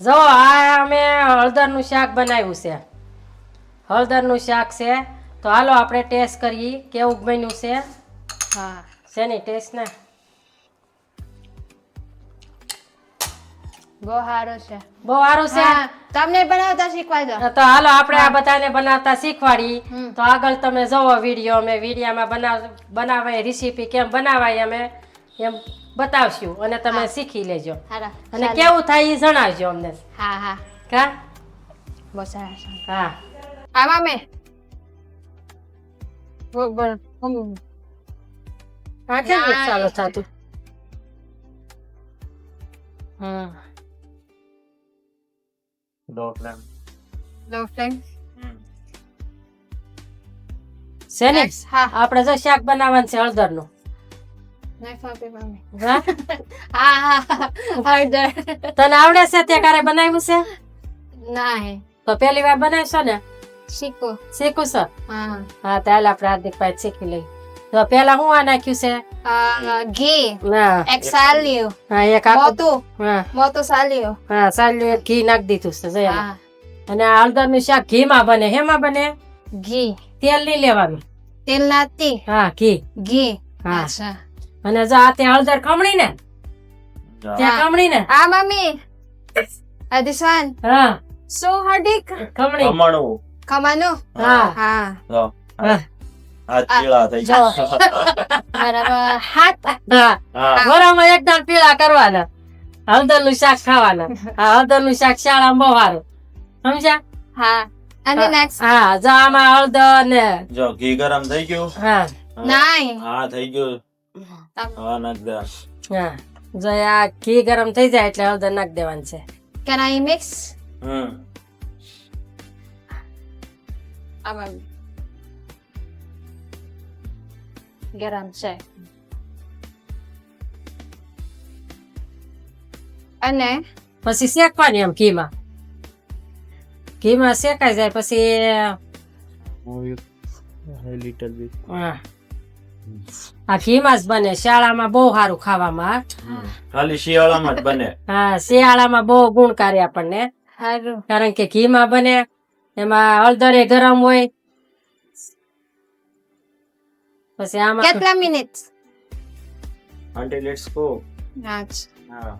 જો આ અમે હળદરનું શાક બનાવ્યું છે. હળદરનું શાક છે. તો હાલો આપણે ટેસ્ટ કરીએ કેવું બન્યું છે. હા. શેની ટેસ્ટ ને? બહુ સારું છે. બહુ સારું છે? તમને બનાવતા તો હાલો આપણે આ બધાને બનાવતા શીખવાડી. તો આગળ તમે જોવો વીડિયો અમે વિડીયામાં બનાવ બનાવાય રેસીપી કેમ બનાવાય અમે એમ બતાવશું અને તમે શીખી લેજો. અને કેવું થાય એ જણાવજો અમને. હા હા. કા? બસ હા આમાં મેં. ચાલો થતું હમ. Low flame. શેની? હા. આપણે જો શાક બનાવવાનું છે હળદરનું. મમ્મી. હા હા હા. તને આવડે છે તે ક્યારે બનાવ્યું છે? નહીં તો પહેલી વાર બનાવશો ને? શીખો. શીખું છો? હા. હા આપણે હાર્દિક ભાઈ શીખી લઈ તો પેલા હું આ નાખ્યું છે? ઘી. ના. એક સાલ્યું હા એક મોતું હા. મોતું સાલ્યું હા એક ઘી નાખી દીધું છે જયા અને હળદરનું શાક ઘીમાં બને. હેમાં બને? ઘી. તેલ નહીં લેવાનું? તેલ નાતી હા ઘી. ઘી. હા. અને જો આ ત્યાં હળદર ખમણી ને. ત્યાં ખમણી ને. આ મમ્મી. આ હા. સો hardik ખમણી. કમણું કમાનું હા. હા. હા. આ ચીળા થઈ જો. ગયા. બરાબર. હાથ. હા. વરામાં એકદમ પીળા કરવાના. હળદરનું શાક ખાવાના. આ હળદરનું શાક શાળામાં બહુ સારું. સમજ્યા? હા. અને હા. next? હા જો આમાં હળદર ને. જો ઘી ગરમ થઈ ગયું. હા. નહીં હા થઈ ગયું. હા. નાખ દે. હા. જો આ ઘી ગરમ થઈ જાય એટલે હળદર નાખ દેવાનું છે. Can I mix hmm. આ ગરમ છે. અને પછી શેકવાની એમ ઘીમાં? ઘીમાં શેકાઈ જાય પછી લિટલ બીટ હા. આ ઘીમાં બને શિયાળામાં બહુ સારું ખાવામાં. ખાલી શિયાળામાં જ બને. હા શિયાળામાં બહુ ગુણકારી આપણને. સારું. કારણ કે ઘીમાં બને એમાં હળદરે ગરમ હોય. પછી આમાં કેટલા મિનિટ until it's cooked. હા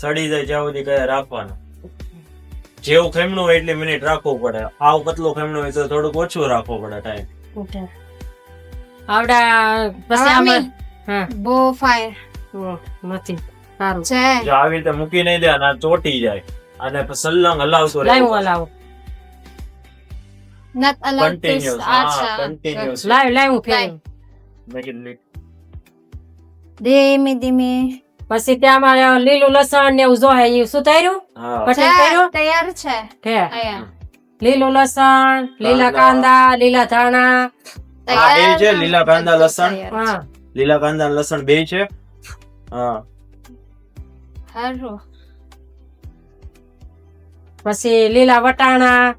સડી જાય જ્યાં સુધી કયા રાખવાનું. જેવું ખેમણું હોય એટલી મિનિટ રાખવું પડે. આવ પતલું ખેમણું હોય તો થોડુંક ઓછું રાખવું પડે ટાઈમ આવડા પછી આમાં હા. બહુ હમ, નથી સારું. છે. જો આવી રીતે મૂકી નહીં દે અને ચોટી જાય. અને પછી સલ્લંગ હલાવતું લાવ રહેવું હું હલાવું not કન્ટિન્યુઅસ હા કન્ટિન્યુઅસ લાઈવ લાઈવ ફેર ફેરવું? મેક ઇટ લિટ ધીમે ધીમે. પછી ત્યાં મારે લીલું લસણ ને એવું જોહે એ શું તૈર્યું પછી કર્યું? તૈયાર છે. લીલું લસણ લીલા કાંદા. કાંદા લીલા ધાણા હા બે છે લીલા કાંદા લસણ. હા. લીલા કાંદા લસણ બે છે. હા. પછી લીલા વટાણા.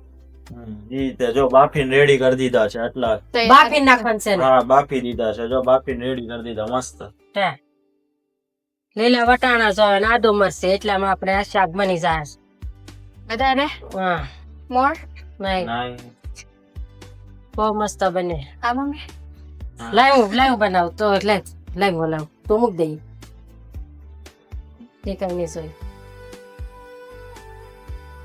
રીતે જો બાફીને રેડી કરી દીધા છે એટલા બાફી નાખવાનું છે ને? હા બાફી દીધા છે જો બાફીને રેડી કરી દીધા મસ્ત. લીલા વટાણા જો ને આદુ મરશે એટલામાં આપણે આ શાક બની જાય. બધાને? હા. મોર? નહીં. નાઈ બહુ મસ્ત બને. આ મમ્મી. લાવું લાવું બનાવ તો એટલે લાવું હલાવું તો મૂક દઈએ એ કઈ નહીં સોય.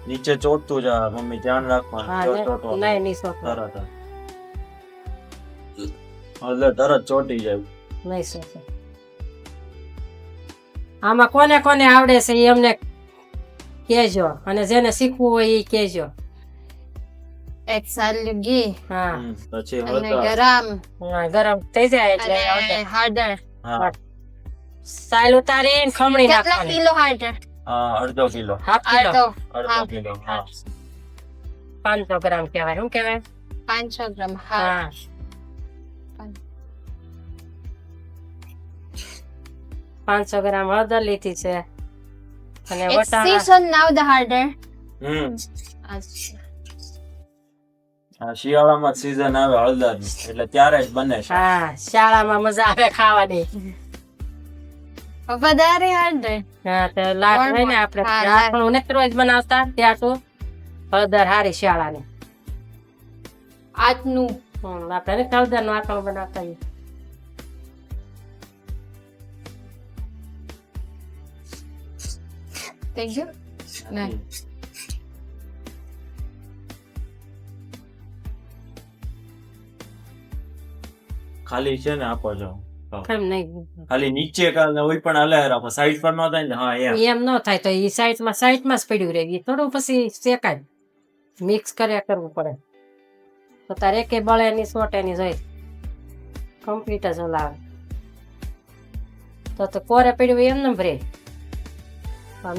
નીચે ચોટતું જા મમ્મી ધ્યાન રાખવાનું. નહીં નહીં શોખ તરત એટલે તરત ચોટી જાય. નહીં શોખ આમાં કોને કોને આવડે છે એ અમને કહેજો. અને જેને શીખવું હોય એ કહેજો. એક સાલ ઘી હા પછી અને ગરમ. હા, ગરમ થઈ જાય એટલે અને હા. સાલ ઉતારીને ખમણી કેટલા કિલો હળદર? હા અડધો કિલો. Half kilo. અડધો. કિલો હા. પાંચસો ગ્રામ કહેવાય. શું કહેવાય? પાંચસો ગ્રામ હા. પાંચસો ગ્રામ હળદર લીધી છે. અને વટાણા. now the harder. હમ. અચ્છા. શિયાળામાં સીઝન આવે હળદર એટલે ત્યારે જ બને છે. હા શાળામાં મજા આવે ખાવાની. વધારે હળદર. હા તો લાટ હોય ને આપણે લાટ. નથી રોજ બનાવતા ત્યાં તો હળદર હારી શાળાની આજનું આપણે ને હળદરનું આટલું બનાવતા. થઈ ગયું નહીં. ખાલી છે ને આપો કેમ નહીં. ખાલી નીચે કાલે હોય પણ હલાય રાખો સાઈડ પર ન થાય ને હા એમ. એમ ન થાય તો એ સાઈડમાં સાઈડમાં જ પડ્યું રહે. ઈ થોડું પછી શેકાય. મિક્સ કર્યા કરવું પડે. તો તારે કે બળે ની સોટે ની જોઈ. કમ્પ્લીટ જ લાવે તો તો કોરે પડ્યું એમ ને ભરે.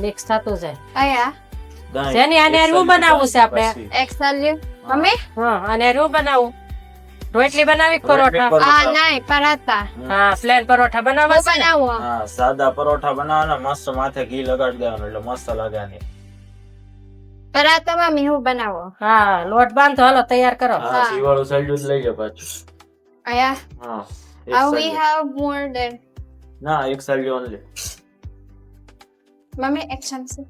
મિક્સ થતું જાય. આયા? જેની આને રૂ બનાવવું છે આપણે? પછી. મમ્મી? હા અને રૂ બનાવું. રોટલી બનાવી પરોઠા? હા. નહીં પરાઠા. હા પ્લેન પરોઠા બનાવવા છે બનાવો? હા સાદા પરોઠા બનાવવાના મસ્ત માથે ઘી લગાડી દેવાનું એટલે મસ્ત લાગે ને પરાઠામાં મીઠું હું બનાવું. હા લોટ બાંધો હાલો તૈયાર કરો. હા સળિયું જ લઈ જાવ પાછું. આયા? હા એક વી હેવ મોર ધેન ના એક સળિયું only. મમ્મી એક ચમચી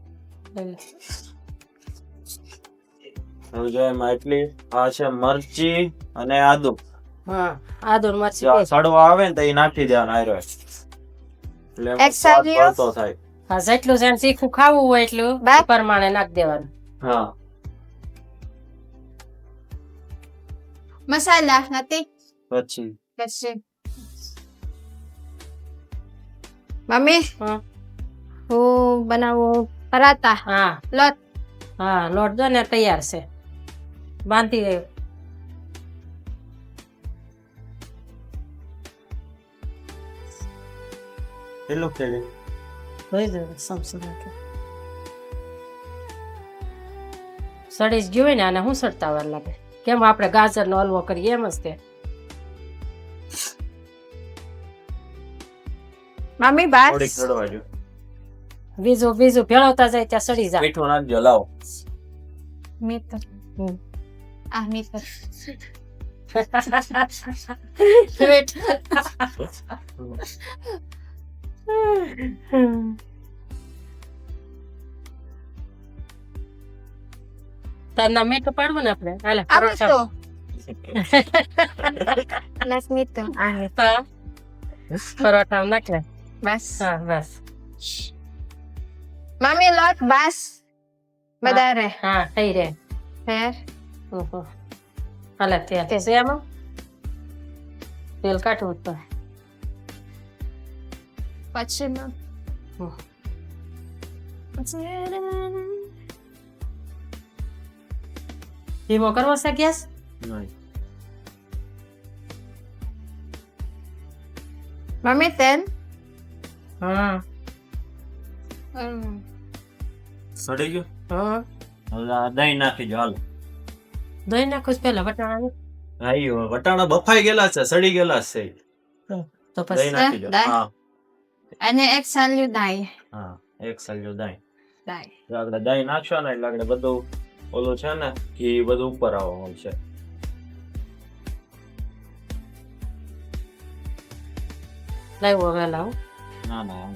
જો એટલી આ છે મરચી અને આદુ. હા. આદુ મરચી જો સડવો આવે ને તો એ નાખી દેવાનો આયરો એટલે સ્વાદ પડતો થાય. હા જેટલું જેમ શીખું ખાવું હોય એટલું. પ્રમાણે નાખી દેવાનું. હા. મસાલા નથી પછી. પછી. મમ્મી? હા. હું બનાવું પરાતા હા. લોટ? હા લોટ જો ને તૈયાર છે. બાંધી ગયો. કેટલું ખેડી ધોઈ દો સમસી નાખે. સડી જ ગયું હોય ને આને શું સડતા વાર લાગે? કેમ આપણે ગાજરનો હલવો કરીએ એમ જ તે. મમ્મી બસ. થોડીક ચડવા જો બીજું બીજું ભેળવતા જાય ત્યાં સડી જાય મીઠું નાખજો લાવો. મીઠું. હમ. આ મીઠું તારના મીઠું પાડવું ને આપણે હાલે પરોઠા મીઠું લસ મીઠું આ. તો પરોઠા નાખે બસ હા બસ મમ્મી લોટ બસ વધારે હા થઈ રે ફેર ઓહો. હાલે તેલ. છે આમાં? તેલ કાઢવું પડે. પછી. ધીમો કરવો છે ગેસ? નહીં. મમ્મી તેલ? હા. સડી ગયો? હા. દહીં નાખી જો હાલો. દહીં નાખો પેલા વટાણા. હા વટાણા બફાઈ ગયેલા છે સડી ગયેલા છે તો દહીં પછી નાખી હા અને એક સાલ્યુ દાઈ હા એક સાલ્યુ દાઈ દાઈ આપણે દહીં નાખશો ને એટલે આપણે બધું ઓલું છે ને ઘી બધું ઉપર આવવાનું છે. લાવો હવે લાવો. ના ના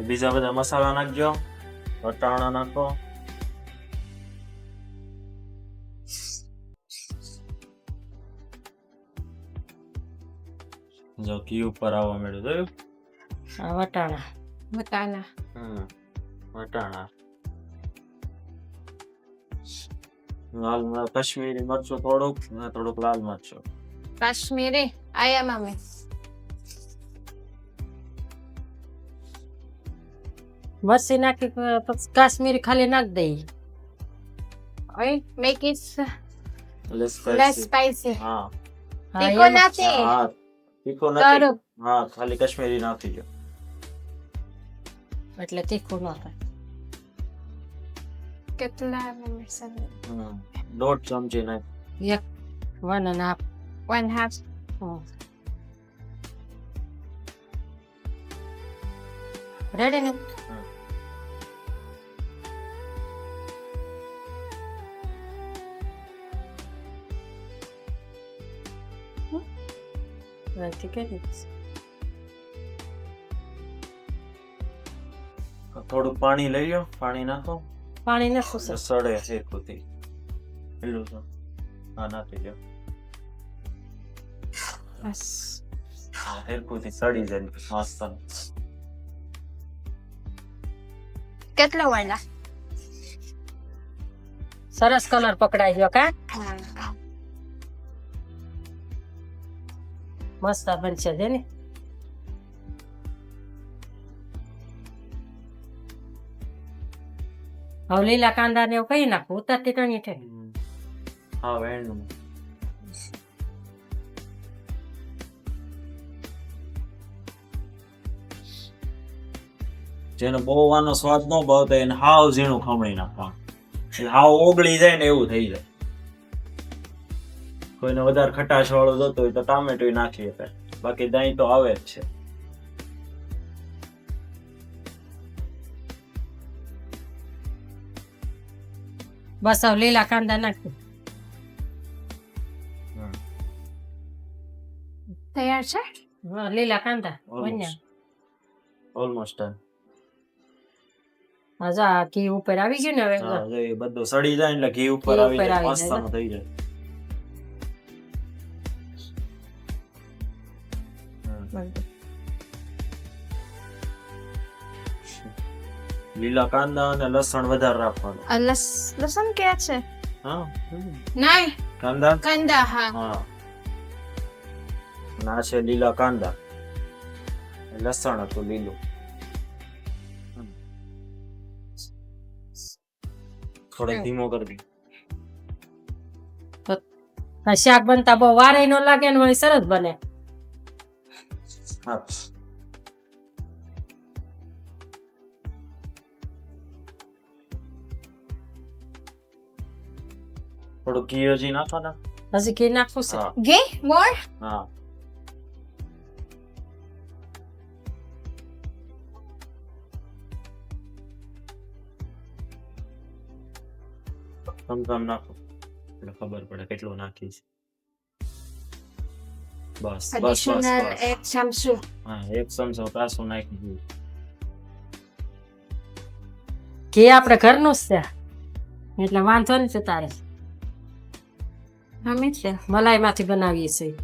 બીજા બધા મસાલા નાખજો વટાણા નાખો. જો કી ઉપર આવવા મળ્યું જોયું? આ વટાણા. બતાના હમ વટાણા. લાલ કાશ્મીરી મરચું થોડુંક ને થોડુંક લાલ મરચું. કાશ્મીરી? આયા મમ્મી મરચી નાખી કાશ્મીરી ખાલી નાખ દઈ ઓય make it less less spicy હા. તીખો નથી હા તીખો નથી હા ખાલી કાશ્મીરી નાખી દો. એટલે તીખું ન થાય. કેટલા હમ. દોઢ ચમચી નાખ. એક one and half one half ready ને? અહીંથી કરી થોડું પાણી લઈ લો પાણી નાખો. પાણી નાખો સર. સડે હેરખુથી એટલું છે. હા નાખી લો બસ. હા હેરખુથી સડી જાય મસ્ત. કેટલો વાળા સરસ કલર પકડાઈ ગયો કા? મસ્ત બનશે છે ને હવે લીલા કાંદા ને કઈ નાખું, ઉતારતી કણી છે હા, વેણનું. જેને બહુ આનો સ્વાદ ન ભાવતો એને હાવ ઝીણું ખમણી નાખવાનું. હાવ ઓગળી જાય ને એવું થઈ જાય. કોઈને વધારે ખટાશ વાળો જોતો હોય તો ટામેટો નાખી શકે બાકી દહીં તો આવે જ છે. બસ હવે લીલા કાંદા નાખી તૈયાર છે? લીલા કાંદા બન્યા. ઓલમોસ્ટ હા ઘી ઉપર આવી ગયું ને હવે હા બધું સડી જાય એટલે ઘી ઉપર આવી જાય મસ્ત થઈ જાય. હમ. લીલા કાંદા અને લસણ વધારે રાખવાનું. આ લસ લસણ ક્યાં છે? હા. નહીં. કાંદા? કાંદા હા. હા. ના છે લીલા કાંદા લસણ હતું લીલું. થોડો થોડોક ધીમો કરી દે. શાક બનતા બહુ વારે નો લાગે ને વળી સરસ બને. હા થોડું ઘી હજી નાખો ને હજી ઘી નાખવું છે હા ઘી મોર હા કમ કમ નાખો એટલે ખબર પડે કેટલું નાખી બસ બસ બસ એડિશનલ એક ચમચો હા એક ચમચો કાસું નાખી દીધું. ઘી આપણે ઘરનું જ છે. એટલે વાંધો નથી તારે. અમે છે. મલાઈમાંથી બનાવીએ છીએ.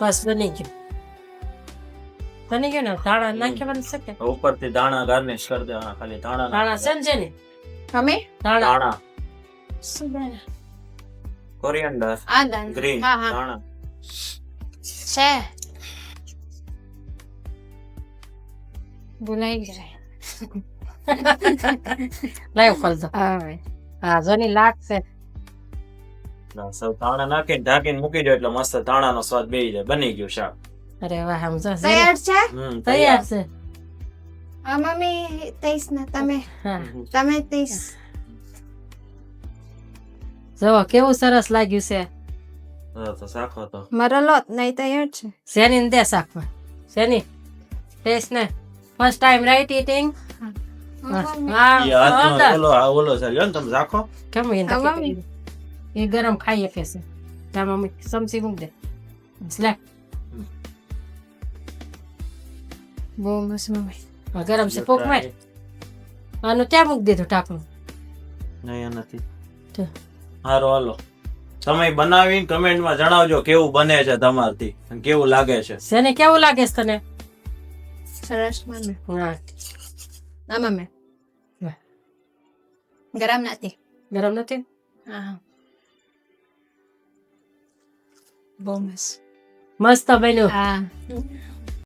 બસ બની ગયું. બની ગયું ને? ધાણા નાખવાનું બની શકે ઉપરથી દાણા ગાર્નિશ કરી દેવાના ખાલી દાણા ધાણા છે ને છે ને? અમે ધાણા. શું ધાણા કોરિયન્ડર. આદન ગ્રીન. હા હા. દાણા છે. ભૂલાઈ જાય લાઈવ દો. હવે હા જોની લાગશે સૌ નાખીને ઢાંકીને મૂકી દો એટલે મસ્ત દાણાનો સ્વાદ જાય. બની ગયું શાક. અરે વાહ સમજો તૈયાર છે? તૈયાર. છે. આ મમ્મી તઈશ ને તમે હા તમે તઈશ જો કેવું સરસ લાગ્યું છે હા, તો શાખો તો મારો લોટ નહીં તૈયાર છે શેની ને દે શાકમાં શેની ટેસ્ટ ને ફર્સ્ટ ટાઈમ રાઈટ ઈટિંગ હા ઈ હાથમાં અંદર. ઓલો આ ઓલો લ્યો ને તમે રાખો કેમ એને આ નક્કી કરી? એ ગરમ ખાઈ શકે છે ત્યાં મમ્મી સમસી મૂક દે લે બહુ મસ્ત મમ્મી આ ગરમ છે પોક માર. આનો ત્યાં મૂકી દીધું ટાંકણું નહીં નથી. હારો હાલો. તમે બનાવીને કમેન્ટમાં જણાવજો કેવું બને છે તમારથી અને કેવું લાગે છે. સેને કેવું લાગે છે તને? સરસ મને હા. ના મમ્મી. ગરમ નથી. ગરમ નથી? હા. બહુ મસ્ત. મસ્ત બન્યું. હા.